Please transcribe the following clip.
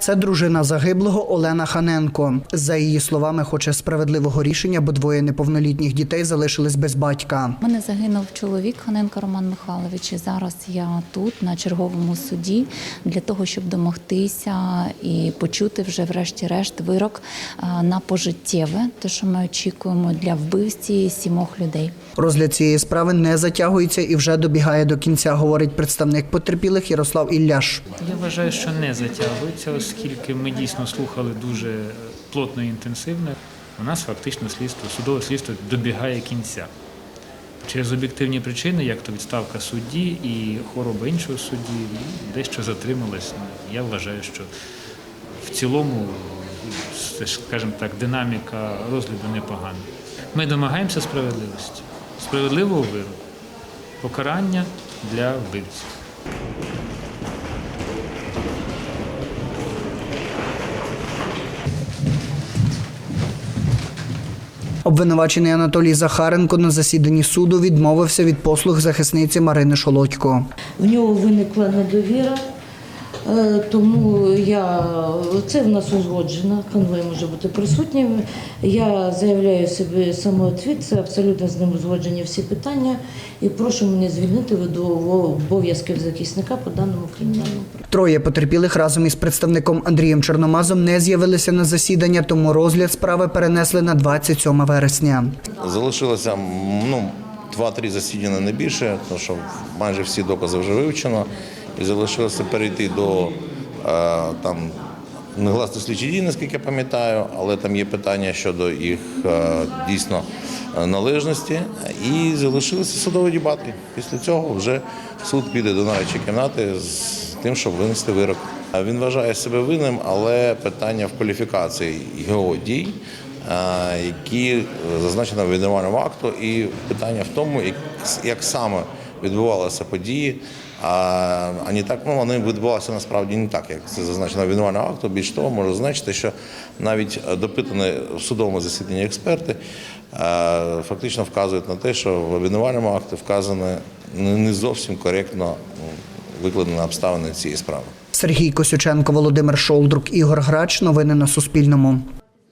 Це дружина загиблого Олена Ханенко. За її словами, хоче справедливого рішення, бо двоє неповнолітніх дітей залишились без батька. У мене загинув чоловік Ханенко Роман Михайлович. І зараз я тут на черговому суді для того, щоб домогтися і почути вже, врешті-решт, вирок на пожиттєве, те, що ми очікуємо для вбивці сімох людей. Розгляд цієї справи не затягується і вже добігає до кінця, говорить представник потерпілих Ярослав Ілляш. Я вважаю, що не затягується, оскільки ми дійсно слухали дуже плотно і інтенсивно. У нас фактично слідство, судове слідство добігає кінця. Через об'єктивні причини, як то відставка судді і хвороба іншого судді, дещо затрималось. Я вважаю, що в цілому, скажімо так, динаміка розгляду непогана. Ми домагаємося справедливості, справедливого вироку, покарання для вбивців. Обвинувачений Анатолій Захаренко на засіданні суду відмовився від послуг захисниці Марини Шолодько. В нього виникла недовіра, тому я це в нас узгоджено, конвой може бути присутнім. Я заявляю собі самоотвіт, це абсолютно з ним узгоджені всі питання. І прошу мене звільнити від обов'язків захисника по даному кримінальному праву. Троє потерпілих разом із представником Андрієм Чорномазом не з'явилися на засідання, тому розгляд справи перенесли на 27 вересня. Залишилося ну, 2-3 засідання не більше, тому що майже всі докази вже вивчено. І залишилося перейти до е, там негласних слідчих дій, наскільки я пам'ятаю, але там є питання щодо їх е, дійсно е, належності. І залишилися судові дебати. Після цього вже суд піде до нарадчої кімнати з тим, щоб винести вирок. Він вважає себе винним, але питання в кваліфікації його дій які зазначено в обвинувальному акту, і питання в тому, як саме відбувалися події. А, а не так, ну вони відбувалися насправді не так, як це зазначено в акту. Більш того, можу зазначити, що навіть допитані в судовому засіданні експерти е, фактично вказують на те, що в обвинувальному акті вказано не зовсім коректно викладені обставини цієї справи. Сергій Косюченко, Володимир Шолдрук, Ігор Грач. Новини на Суспільному.